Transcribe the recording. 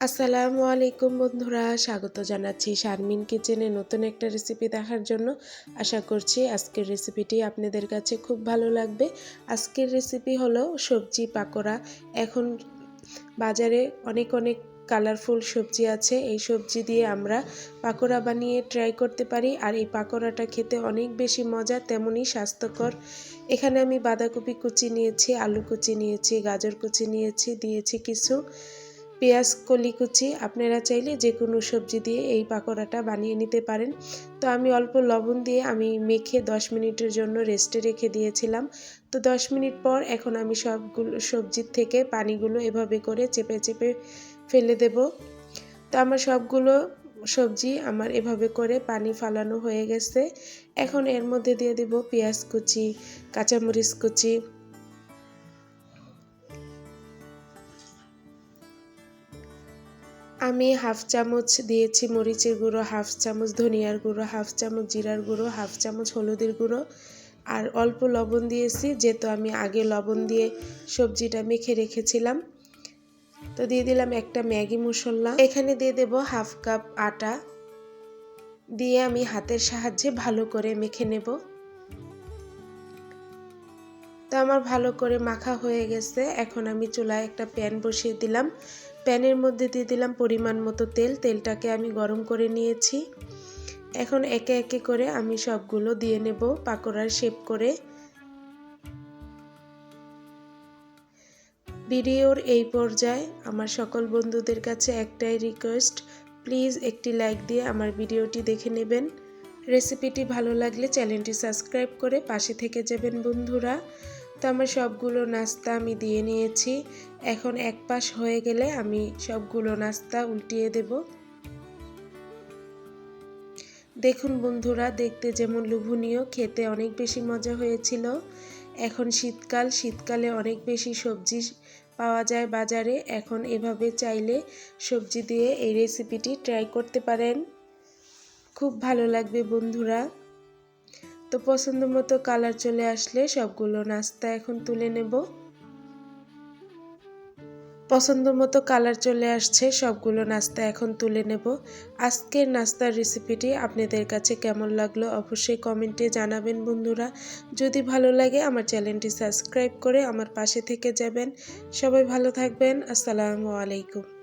আসসালামু আলাইকুম বন্ধুরা, স্বাগত জানাচ্ছি শারমিন কিচেনে নতুন একটা রেসিপি দেখার জন্য। আশা করছি আজকের রেসিপিটি আপনাদের কাছে খুব ভালো লাগবে। আজকের রেসিপি হলো সবজি পাকোড়া। এখন বাজারে অনেক অনেক কালারফুল সবজি আছে। এই সবজি দিয়ে আমরা পাকোড়া বানিয়ে ট্রাই করতে পারি। আর এই পাকোড়াটা খেতে অনেক বেশি মজা, তেমনই স্বাস্থ্যকর। এখানে আমি বাঁধাকপি কুচি নিয়েছি, আলু কুচি নিয়েছি, গাজর কুচি নিয়েছি, দিয়েছি কিছু। পেঁয়াজ কলি কুচি আপনারা চাইলে যে কোনো সবজি দিয়ে এই পাকোড়াটা বানিয়ে নিতে পারেন। তো আমি অল্প লবণ দিয়ে আমি মেখে দশ মিনিটের জন্য রেস্টে রেখে দিয়েছিলাম। তো দশ মিনিট পর এখন আমি সবগুলো সবজির থেকে পানিগুলো এভাবে করে চেপে চেপে ফেলে দেব। তো আমার সবগুলো সবজি আমার এভাবে করে পানি ফালানো হয়ে গেছে। এখন এর মধ্যে দিয়ে দেব পেঁয়াজ কুচি, কাঁচামরিচ কুচি আমি হাফ চামচ দিয়েছি মরিচের গুঁড়ো, হাফ চামচ ধনিয়ার গুঁড়ো, হাফ চামচ জিরার গুঁড়ো, হাফ চামচ হলুদের গুঁড়ো আর অল্প লবণ দিয়েছি যেহেতু আমি আগে লবণ দিয়ে সবজিটা মেখে রেখেছিলাম। তো দিয়ে দিলাম একটা ম্যাগি মশলা। এখানে দিয়ে দেব হাফ কাপ আটা। দিয়ে আমি হাতের সাহায্যে ভালো করে মেখে নেব। তো আমার ভালো করে মাখা হয়ে গেছে। এখন আমি চুলায় একটা প্যান বসিয়ে দিলাম। প্যানের মধ্যে দিয়ে দিলাম পরিমাণ মতো তেল। তেলটাকে আমি গরম করে নিয়েছি। এখন একে একে করে আমি সবগুলো দিয়ে নেব পাকোড়ার শেপ করে। ভিডিওর এই পর্যায়ে আমার সকল বন্ধুদের কাছে একটাই রিকোয়েস্ট প্লিজ একটি লাইক দিয়ে আমার ভিডিওটি দেখে নেবেন। রেসিপিটি ভালো লাগলে চ্যানেলটি সাবস্ক্রাইব করে পাশে থেকে যাবেন বন্ধুরা। তো আমার সবগুলো নাস্তা আমি দিয়ে নিয়েছি। এখন এক পাশ হয়ে গেলে আমি সবগুলো নাস্তা উল্টিয়ে দেব। দেখুন বন্ধুরা, দেখতে যেমন লোভনীয়, খেতে অনেক বেশি মজা হয়েছিল। এখন শীতকাল, শীতকালে অনেক বেশি সবজি পাওয়া যায় বাজারে। এখন এভাবে চাইলে সবজি দিয়ে এই রেসিপিটি ট্রাই করতে পারেন। খুব ভালো লাগবে বন্ধুরা। তো পছন্দ মতো কালার চলে আসলে সবগুলো নাস্তা এখন তুলে নেব। পছন্দ মতো কালার চলে আসছে, সবগুলো নাস্তা এখন তুলে নেব। আজকের নাস্তার রেসিপিটি আপনাদের কাছে কেমন লাগল অবশ্যই কমেন্টে জানাবেন বন্ধুরা। যদি ভালো লাগে আমার চ্যানেলটি সাবস্ক্রাইব করে আমার পাশে থেকে যাবেন। সবাই ভালো থাকবেন, আসসালামু আলাইকুম।